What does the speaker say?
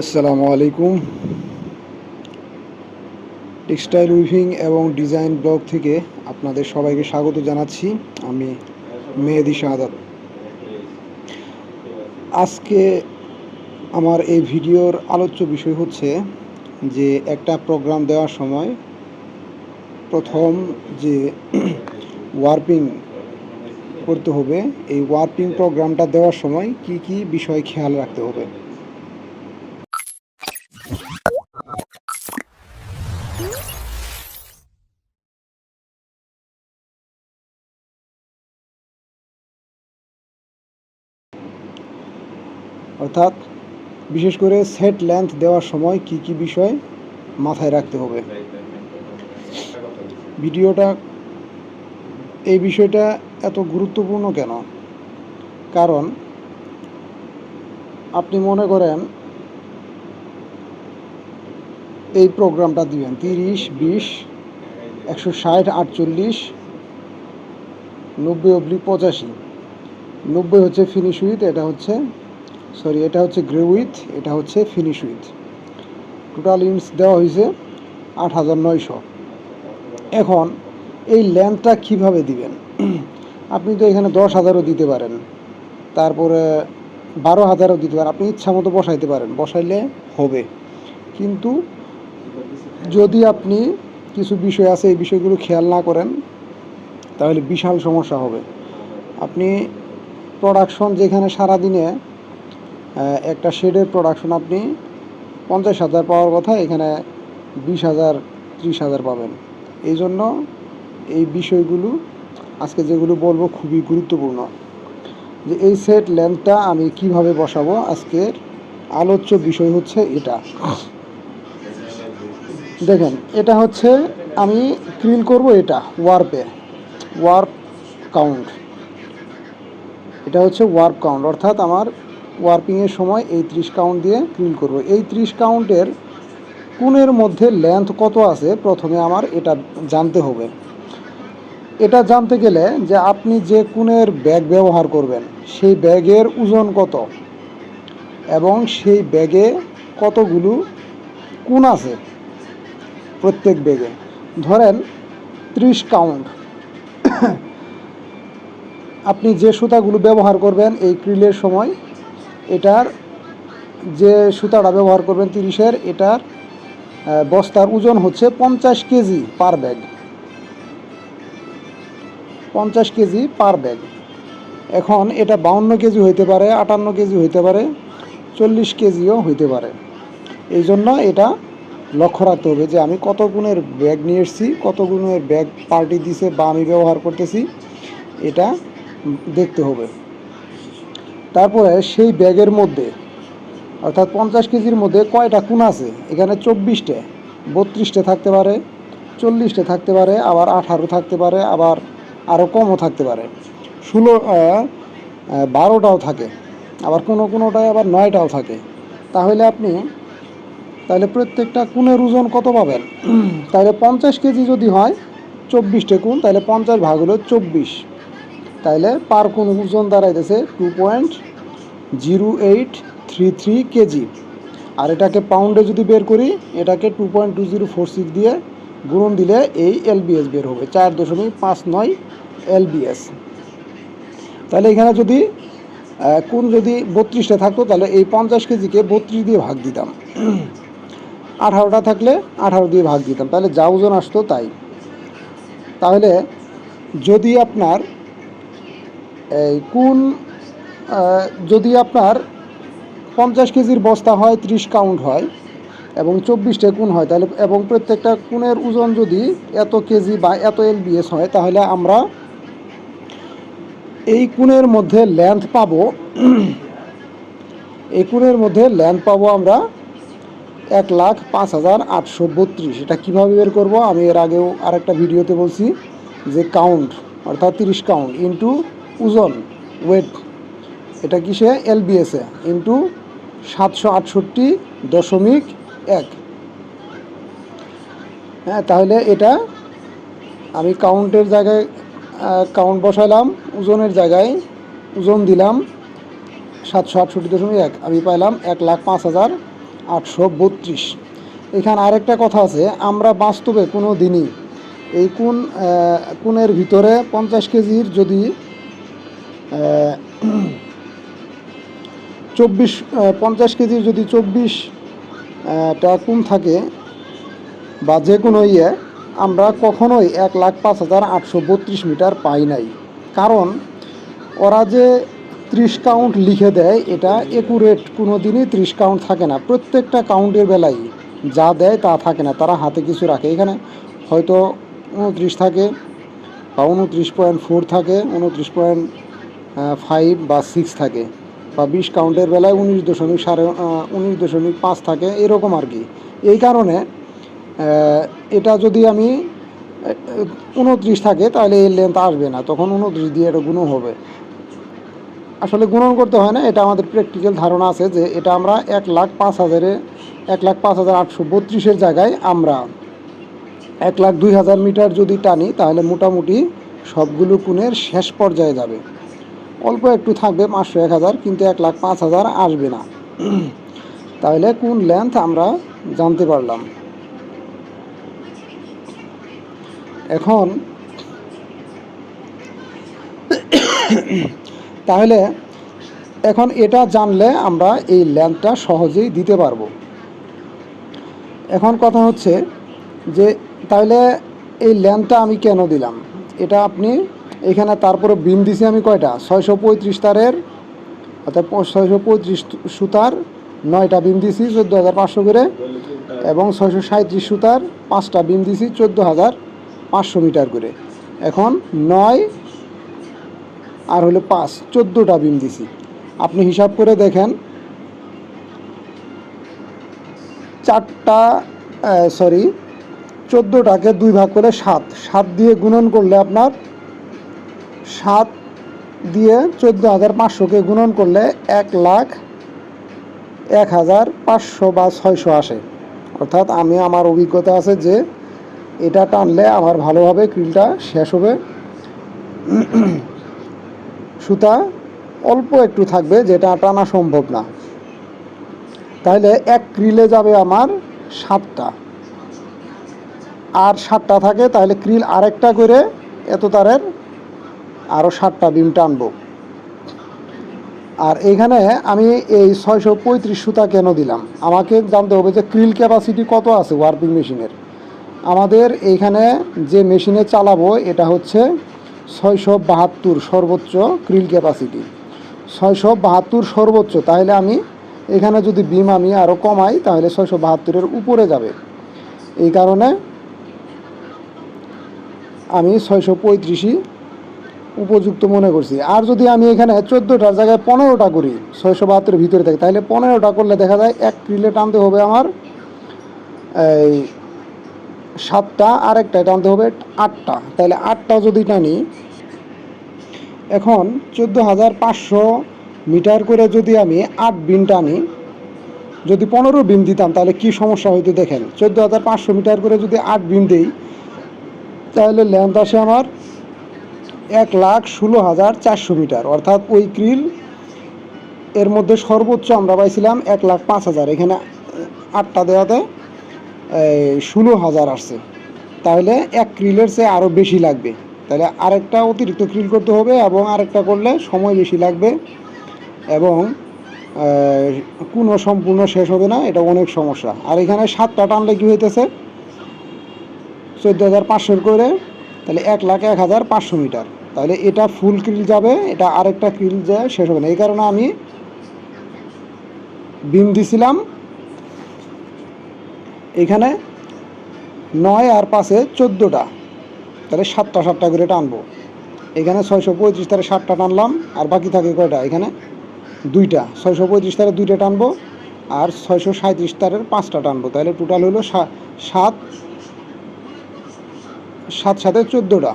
আসসালামু আলাইকুম। Textile weaving এবং ডিজাইন ব্লগ থেকে আপনাদের সবাইকে স্বাগত জানাচ্ছি। আমি মেহেদি শাহাদাত। আজকে আমার এই ভিডিওর আলোচ্য বিষয় হচ্ছে যে একটা প্রোগ্রাম দেওয়ার সময় প্রথম যে ওয়ার্পিং করতে হবে, এই ওয়ার্পিং প্রোগ্রামটা দেওয়ার সময় কি কি বিষয় খেয়াল রাখতে হবে? অর্থাৎ বিশেষ করে সেট লেন্থ দেওয়ার সময় কি কি বিষয় মাথায় রাখতে হবে। ভিডিওটা এই বিষয়টা এত গুরুত্বপূর্ণ কেন? কারণ আপনি মনে করেন এই প্রোগ্রামটা দিবেন তিরিশ, বিশ, একশো ষাট, আটচল্লিশ, নব্বই অবলি পঁচাশি। নব্বই হচ্ছে ফিনিশ উইথ এটা হচ্ছে সরি এটা হচ্ছে গ্রে উইথ এটা হচ্ছে ফিনিশ উইথ টোটাল ইঞ্চ দেওয়া হয়েছে আট হাজার নয়শো। এখন এই লেন্থটা কীভাবে দিবেন? আপনি তো এখানে দশ হাজারও দিতে পারেন। তারপরে বারো হাজারও দিতে পারেন। আপনি ইচ্ছা মতো বসাইতে পারেন। বসাইলে হবে। কিন্তু যদি আপনি কিছু বিষয় আছে, এই বিষয়গুলো খেয়াল না করেন, তাহলে বিশাল সমস্যা হবে। আপনি প্রোডাকশন যেখানে সারাদিনে একটা শেডের প্রোডাকশন আপনি পঞ্চাশ হাজার পাওয়ার কথা, এখানে বিশ হাজার, ত্রিশ হাজার পাবেন। এই জন্য এই বিষয়গুলো আজকে যেগুলো বলব খুবই গুরুত্বপূর্ণ। যে এই সেট লেন্থটা আমি কীভাবে বসাবো, আজকের আলোচ্য বিষয় হচ্ছে এটা। দেখেন, এটা হচ্ছে আমি ক্রিল করব এটা ওয়ার্পে ওয়ার্প কাউন্ট এটা হচ্ছে ওয়ার্প কাউন্ট অর্থাৎ আমার ওয়ার্পিংয়ের সময় এই ত্রিশ কাউন্ট দিয়ে ক্রিল করব। এই ত্রিশ কাউন্টের কোণের মধ্যে লেন্থ কত আছে? প্রথমে আমার এটা জানতে হবে। এটা জানতে গেলে যে আপনি যে কোণের ব্যাগ ব্যবহার করবেন, সেই ব্যাগের ওজন কত? এবং সেই ব্যাগে কতগুলো কোণ আছে? প্রত্যেক ব্যাগে। ধরেন ত্রিশ কাউন্ট আপনি যে সুতাগুলো ব্যবহার করবেন এই ক্রিলের সময় এটার যে সুতাটা ব্যবহার করবেন তিরিশের, এটার বস্তার ওজন হচ্ছে পঞ্চাশ কেজি পার ব্যাগ। পঞ্চাশ কেজি পার ব্যাগ। এখন এটা বাউন্ন কেজি হইতে পারে, আটান্ন কেজি হইতে পারে, চল্লিশ কেজিও হইতে পারে। এই জন্য এটা লক্ষ্য রাখতে হবে যে আমি কত গুণের ব্যাগ নিয়ে এসেছি, কত গুণের ব্যাগ পার্টি দিছে বা আমি ব্যবহার করতেছি, এটা দেখতে হবে। তারপরে সেই ব্যাগের মধ্যে, অর্থাৎ পঞ্চাশ কেজির মধ্যে কয়টা কোণ আছে? এখানে চব্বিশটে, বত্রিশটা থাকতে পারে, চল্লিশটা থাকতে পারে, আবার আঠারো থাকতে পারে, আবার আরও কমও থাকতে পারে। ষোলো বারোটাও থাকে, আবার কোনো কোনোটায় আবার নয়টাও থাকে। তাহলে আপনি, তাহলে প্রত্যেকটা কোণের ওজন কত পাবেন? তাহলে পঞ্চাশ কেজি যদি হয়, চব্বিশটা কোণ তাহলে পঞ্চাশ ভাগ হলো চব্বিশ। তাইলে পার কোন ওজন দাঁড়াইতেছে two point zero eight three three KG আর এটাকে পাউন্ডে যদি বের করি, এটাকে two point two zero four six দিয়ে গুণন দিলে এই এলবিএস বের হবে, চার দশমিক পাঁচ নয় এলবিএস তাহলে এখানে যদি কোন যদি বত্রিশটা থাকতো, তাহলে এই পঞ্চাশ কেজিকে বত্রিশ দিয়ে ভাগ দিতাম। আঠারোটা থাকলে আঠারো দিয়ে ভাগ দিতাম, তাহলে যা ওজন আসতো তাই। তাহলে যদি আপনার এই কোন যদি আপনার পঞ্চাশ কেজির বস্তা হয়, ত্রিশ কাউন্ট হয় এবং চব্বিশটা কোন হয়, তাহলে এবং প্রত্যেকটা কোণের ওজন যদি এত কেজি বা এত এলবিএস হয়, তাহলে আমরা এই কোণের মধ্যে লেন্থ পাবো, এই কোণের মধ্যে লেন্থ পাবো আমরা এক লাখ পাঁচ হাজার আটশো বত্রিশ। এটা কীভাবে বের করব? আমি এর আগেও আরেকটা ভিডিওতে বলছি যে কাউন্ট অর্থাৎ তিরিশ কাউন্ট ইন্টু ওজন ওয়েট এটা কিসে? এলবিএসে ইন্টু সাতশো আটষট্টি দশমিক এক। হ্যাঁ তাহলে এটা আমি কাউন্টের জায়গায় কাউন্ট বসাইলাম ওজনের জায়গায় ওজন দিলাম সাতশো আটষট্টি দশমিক এক, আমি পাইলাম এক লাখ পাঁচ হাজার আটশো বত্রিশ। এখানে আরেকটা কথা আছে, আমরা বাস্তবে কোনো দিনই এই কোন কোণের ভিতরে পঞ্চাশ কেজির যদি চব্বিশ পঞ্চাশ কেজির যদি চব্বিশ টা কোণ থাকে বা যে কোনো ইয়ে আমরা কখনোই এক লাখ পাঁচ হাজার আটশো বত্রিশ মিটার পাই নাই। কারণ ওরা যে ত্রিশ কাউন্ট লিখে দেয়, এটা একুরেট কোনো দিনই ত্রিশ কাউন্ট থাকে না। প্রত্যেকটা কাউন্টের বেলায় যা দেয় তা থাকে না, তারা হাতে কিছু রাখে। এখানে হয়তো উনত্রিশ থাকে বা উনত্রিশ পয়েন্ট ফোর থাকে, উনত্রিশ পয়েন্ট ফাইভ বা সিক্স থাকে বা বিশ কাউন্টের বেলায় উনিশ দশমিক সাড়ে উনিশ দশমিক পাঁচ থাকে, এরকম আর কি। এই কারণে এটা যদি আমি উনত্রিশ থাকে, তাহলে এর লেন্থ আসবে না, তখন উনত্রিশ দিয়ে এটা গুণ হবে। আসলে গুণন করতে হয় না, এটা আমাদের প্র্যাকটিক্যাল ধারণা আছে যে এটা আমরা এক লাখ পাঁচ হাজারে, এক লাখ পাঁচ হাজার আটশো বত্রিশের জায়গায় আমরা এক লাখ দুই হাজার মিটার যদি টানি, তাহলে মোটামুটি সবগুলো কোণের শেষ পর্যায়ে যাবে। অল্প একটু থাকবে পাঁচশো এক হাজার, কিন্তু এক লাখ পাঁচ হাজার আসবে না। তাহলে কোন লেন্থ আমরা জানতে পারলাম? এখন তাহলে এখন এটা জানলে আমরা এই ল্যান্থটা সহজেই দিতে পারব। এখন কথা হচ্ছে যে তাহলে এই ল্যান্থটা আমি কেন দিলাম? এটা আপনি এখানে তারপরে বিম দিছি আমি কয়টা? ছয়শো পঁয়ত্রিশ তারের, অর্থাৎ ছয়শো পঁয়ত্রিশ সুতার নয়টা বিম দিছি চোদ্দ হাজার পাঁচশো করে, এবং ছয়শো সাঁত্রিশ সুতার পাঁচটা বিম দিছি চোদ্দ হাজার পাঁচশো মিটার করে। এখন নয় আর হলো পাঁচ, চোদ্দোটা বিম দিছি। আপনি হিসাব করে দেখেন, চারটা সরি চোদ্দোটাকে দুই ভাগ করে সাত। সাত দিয়ে গুণন করলে আপনার সাত দিয়ে চোদ্দ হাজার পাঁচশোকে গুণন করলে এক লাখ এক হাজার পাঁচশো বা ছয়শো আসে। অর্থাৎ আমি আমার অভিজ্ঞতা আছে যে এটা টানলে আমার ভালোভাবে ক্রিলটা শেষ হবে। সুতা অল্প একটু থাকবে, যেটা টানা সম্ভব না। তাহলে এক ক্রিলে যাবে আমার সাতটা। আর সাতটা থাকে তাহলে ক্রিল আরেকটা করে এত তারের আরও সাতটা বিম টানবো আর এইখানে আমি এই ছয়শো পঁয়ত্রিশ সুতা কেন দিলাম? আমাকে জানতে হবে যে ক্রিল ক্যাপাসিটি কত আছে ওয়ার্পিং মেশিনের? আমাদের এইখানে যে মেশিনে চালাবো, এটা হচ্ছে ছয়শো বাহাত্তর সর্বোচ্চ ক্রিল ক্যাপাসিটি। ছয়শো বাহাত্তর সর্বোচ্চ, তাহলে আমি এখানে যদি বিম আমি আরও কমাই, তাহলে ছয়শো বাহাত্তরের উপরে যাবে। এই কারণে আমি ছয়শো পঁয়ত্রিশই উপযুক্ত মনে করছি। আর যদি আমি এখানে চোদ্দোটার জায়গায় পনেরোটা করি, ছয়শো বাহাত্তরের ভিতরে থাকি, তাহলে পনেরোটা করলে দেখা যায় এক ক্রিলে টানতে হবে আমার এই সাতটা আর একটায় টানতে হবে আটটা। তাহলে আটটা যদি টানি, এখন চোদ্দ হাজার পাঁচশো মিটার করে যদি আমি আট বিন টানি, যদি পনেরো বিম দিতাম, তাহলে কি সমস্যা হইতো দেখেন, চোদ্দ হাজার পাঁচশো মিটার করে যদি আট বিম দিই, তাহলে লেন্থ আসে আমার এক লাখ ষোলো হাজার চারশো মিটার। অর্থাৎ ওই ক্রিল এর মধ্যে সর্বোচ্চ আমরা পাইছিলাম এক লাখ পাঁচ হাজার। এখানে আটটা দেওয়াতে ষোলো হাজার আসছে। তাহলে এক ক্রিলের চেয়ে আরও বেশি লাগবে। তাহলে আরেকটা অতিরিক্ত ক্রিল করতে হবে এবং আরেকটা করলে সময় বেশি লাগবে এবং কোনো সম্পূর্ণ শেষ হবে না, এটা অনেক সমস্যা। আর এখানে সাতটা টানলে কী হইতেছে? চোদ্দ হাজার পাঁচশোর করে, তাহলে এক লাখ এক হাজার পাঁচশো মিটার। তাহলে এটা ফুল ক্রিল যাবে, এটা আরেকটা ক্রিল যায় শেষ হবে না। এই কারণে আমি বিম দিছিলাম। এখানে নয় আর পাশে চোদ্দোটা। তাহলে সাতটা সাতটা করে টানবো এখানে ছয়শো পঁয়ত্রিশ তারে সাতটা টানলাম। আর বাকি থাকে কয়টা? এখানে দুইটা। ছয়শো পঁয়ত্রিশ তারে দুইটা টানবো। আর ছয়শো সাঁত্রিশ তারের পাঁচটা টানবো। তাহলে টোটাল হলো সাত সাত সাথে চোদ্দোটা।